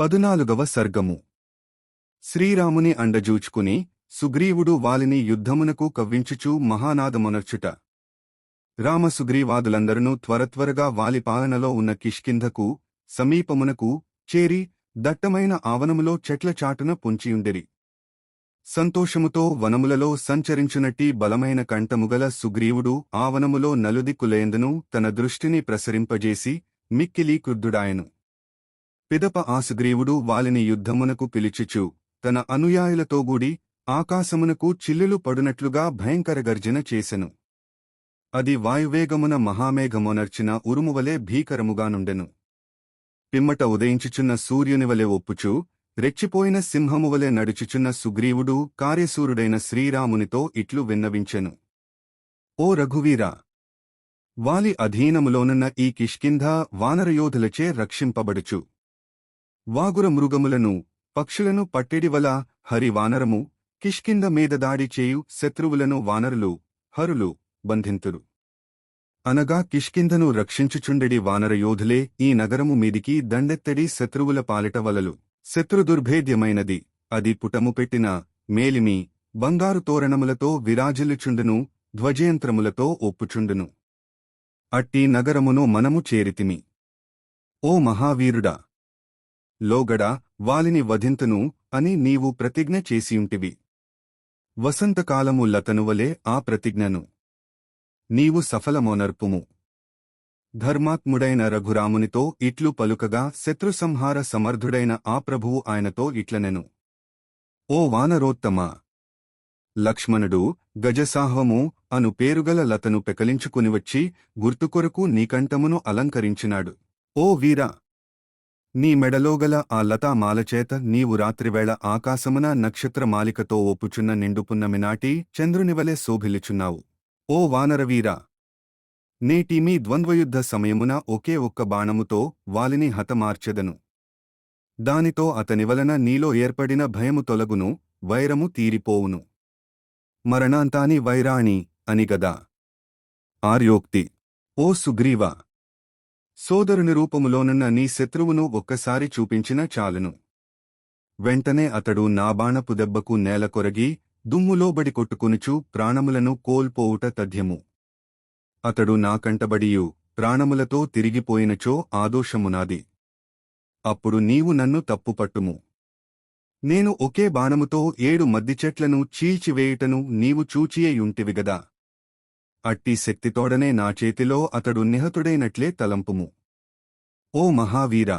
పదునాలుగవ సర్గము. శ్రీరాముని అండజూచుకుని సుగ్రీవుడు వాలిని యుద్ధమునకు కవ్వించుచూ మహానాదమునర్చుట. రామసుగ్రీవాదులందరూ త్వరత్వరగా వాలి పాలనలో ఉన్న కిష్కింధకు సమీపమునకు చేరి దట్టమైన ఆవనములో చెట్ల చాటున పొంచియుండిరి. సంతోషముతో వనములలో సంచరించునట్టి బలమైన కంఠముగల సుగ్రీవుడు ఆవనములో నలుదిక్కులేందును తన దృష్టిని ప్రసరింపజేసి మిక్కిలి క్రుద్ధుడాయను పిదప ఆసుగ్రీవుడు వాలిని యుద్ధమునకు పిలిచుచు. తన అనుయాయులతోగూడి ఆకాశమునకు చిల్లులు పడునట్లుగా భయంకర గర్జన చేసెను. అది వాయువేగమున మహామేఘమునర్చిన ఉరుమువలే భీకరముగానుండెను పిమ్మట ఉదయించుచున్న సూర్యునివలె ఒప్పుచూ రెచ్చిపోయిన సింహమువలె నడుచుచున్న సుగ్రీవుడు కార్యసూరుడైన శ్రీరామునితో ఇట్లు విన్నవించెను. ఓ రఘువీరా! వాలి అధీనములోనున్న ఈ కిష్కింధ వానరయోధులచే రక్షింపబడుచు. వాగుర మృగములను పక్షులను పట్టెడివల హరి వానరము కిష్కింద మీద దాడి చేయు శత్రువులను వానరులు హరులు బంధింతురు. అనగా కిష్కింధను రక్షించుచుండెడి వానరయోధులే ఈ నగరము మీదికి దండెత్తడి శత్రువుల పాలిట వలలు. శత్రుదుర్భేద్యమైనది అది పుటము పెట్టిన మేలిమి బంగారు తోరణములతో విరాజిల్లుచుండును ధ్వజయంత్రములతో ఒప్పుచుండును. అట్టి నగరమును మనము చేరితిమి. ఓ మహావీరుడా! లోగడా వాలిని వధింతును అని నీవు ప్రతిజ్ఞ చేసియుంటివి. వసంతకాలము లతనువలే ఆ ప్రతిజ్ఞను నీవు సఫలమోనర్పుము. ధర్మాత్ముడైన రఘురామునితో ఇట్లు పలుకగా శత్రుసంహార సమర్థుడైన ఆ ప్రభువు ఆయనతో ఇట్లనెను. ఓ వానరోత్తమా! లక్ష్మణుడు గజసాహవము అను పేరుగల లతను పెకలించుకునివచ్చి గుర్తుకొరకు నీకంఠమును అలంకరించినాడు. ఓ వీరా! నీ మెడలోగల ఆ లతామాలచేత నీవు రాత్రివేళ ఆకాశమున నక్షత్రమాలికతో ఒప్పుచున్న నిండుపున్నమినాటి చంద్రునివలె శోభిలిచున్నావు ఓ వానరవీరా! నేటి మీ ద్వంద్వయుద్ధ సమయమున ఒకే ఒక్క బాణముతో వాలిని హతమార్చెదను. దానితో అతని వలన నీలో ఏర్పడిన భయము తొలగును వైరము తీరిపోవును. మరణాంతాని వైరాణి అని గదా! ఆర్యోక్తి! ఓ సుగ్రీవా! సోదరుని రూపములోనున్న నీ శత్రువును ఒక్కసారి చూపించిన చాలును. వెంటనే అతడు నాబాణపు దెబ్బకు నేల కొరగి దుమ్ములోబడి కొట్టుకునుచు ప్రాణములను కోల్పోవుట తథ్యము. అతడు నా కంటబడియు ప్రాణములతో తిరిగిపోయినచో ఆదోషమునాది అప్పుడు నీవు నన్ను తప్పుపట్టుము. నేను ఒకే బాణముతో ఏడు మద్దిచెట్లను చీల్చివేయుటను నీవు చూచియేయుంటివిగదా అట్టి శక్తితోడనే నా చేతిలో అతడు నిహతుడైనట్లే తలంపుము. ఓ మహావీరా!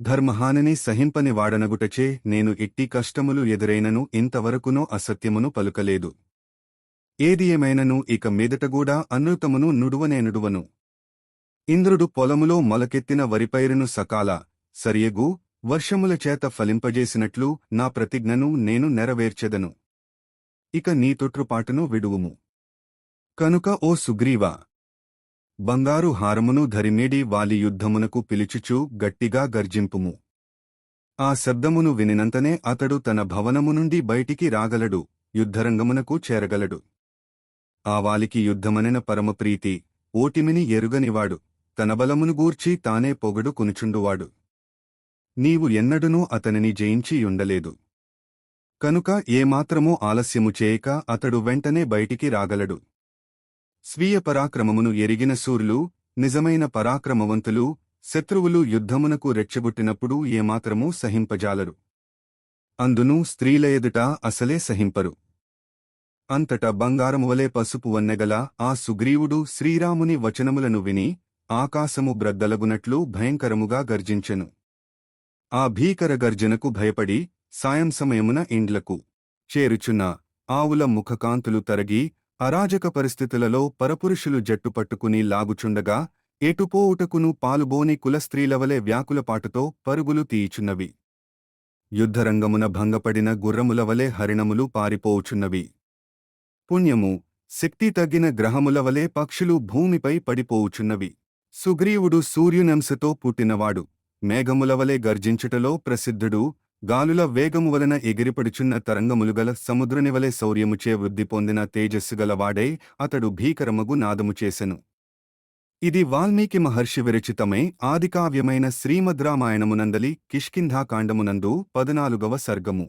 ధర్మహానని సహింపని వాడనగుటచే నేను ఎట్టి కష్టములు ఎదురైనను ఇంతవరకునో అసత్యమును పలుకలేదు. ఏది ఏమైనను ఇక మీదటగూడా అనృతమును నుడువనేనుడువను ఇంద్రుడు పొలములో మొలకెత్తిన వరిపైరును సకాల సరియగు వర్షముల చేత ఫలింపజేసినట్లు నా ప్రతిజ్ఞను నేను నెరవేర్చెదను. ఇక నీ తొట్రుపాటును విడువుము. కనుక ఓ సుగ్రీవా బంగారు హారమును ధరిమేడి వాలి యుద్ధమునకు పిలుచుచూ గట్టిగా గర్జింపుము. ఆ శబ్దమును వినినంతనే అతడు తన భవనము నుండి బయటికి రాగలడు యుద్ధరంగమునకు చేరగలడు. ఆ వాలికి యుద్ధమనిన పరమప్రీతి ఓటిమిని ఎరుగనివాడు తన బలమును గూర్చి తానే పొగడు కొనుచుండువాడు. నీవు ఎన్నడునూ అతనిని జయించియుండలేదు కనుక ఏమాత్రమూ ఆలస్యము చేయక అతడు వెంటనే బయటికి రాగలడు. స్వీయ పరాక్రమమును ఎరిగిన సూర్యులు నిజమైన పరాక్రమవంతులు శత్రువులు యుద్ధమునకు రెచ్చగొట్టినప్పుడు ఏమాత్రమూ సహింపజాలరు. అందును స్త్రీల ఎదుట అసలే సహింపరు. అంతట బంగారమువలే పసుపు వన్నెగల ఆ సుగ్రీవుడు శ్రీరాముని వచనములను విని ఆకాశము బ్రద్దలగునట్లు భయంకరముగా గర్జించెను. ఆ భీకర గర్జనకు భయపడి సాయం సమయమున ఇండ్లకు చేరుచున్న ఆవుల ముఖకాంతులు తరగి అరాజక పరిస్థితులలో పరపురుషులు జట్టు పట్టుకుని లాగుచుండగా ఎటుపోవుటకును పాలుబోని కులస్త్రీలవలే వ్యాకులపాటుతో పరుగులు తీయుచున్నవి. యుద్ధరంగమున భంగపడిన గుర్రములవలే హరిణములు పారిపోవుచున్నవి. పుణ్యము శక్తి తగ్గిన గ్రహములవలే పక్షులు భూమిపై పడిపోవుచున్నవి. సుగ్రీవుడు సూర్యునంశతో పుట్టినవాడు. మేఘములవలే గర్జించుటలో ప్రసిద్ధుడు గాలుల వేగము వలన ఎగిరిపడుచున్న తరంగములుగల సముద్రనివలే శౌర్యముచే వృద్ధి పొందిన తేజస్సు గలవాడై అతడు భీకరమగు నాదము చేసెను. ఇది వాల్మీకి మహర్షి విరచితమై ఆదికావ్యమైన శ్రీమద్రామాయణమునందలి కిష్కింధాకాండమునందు పదనాలుగవ సర్గము.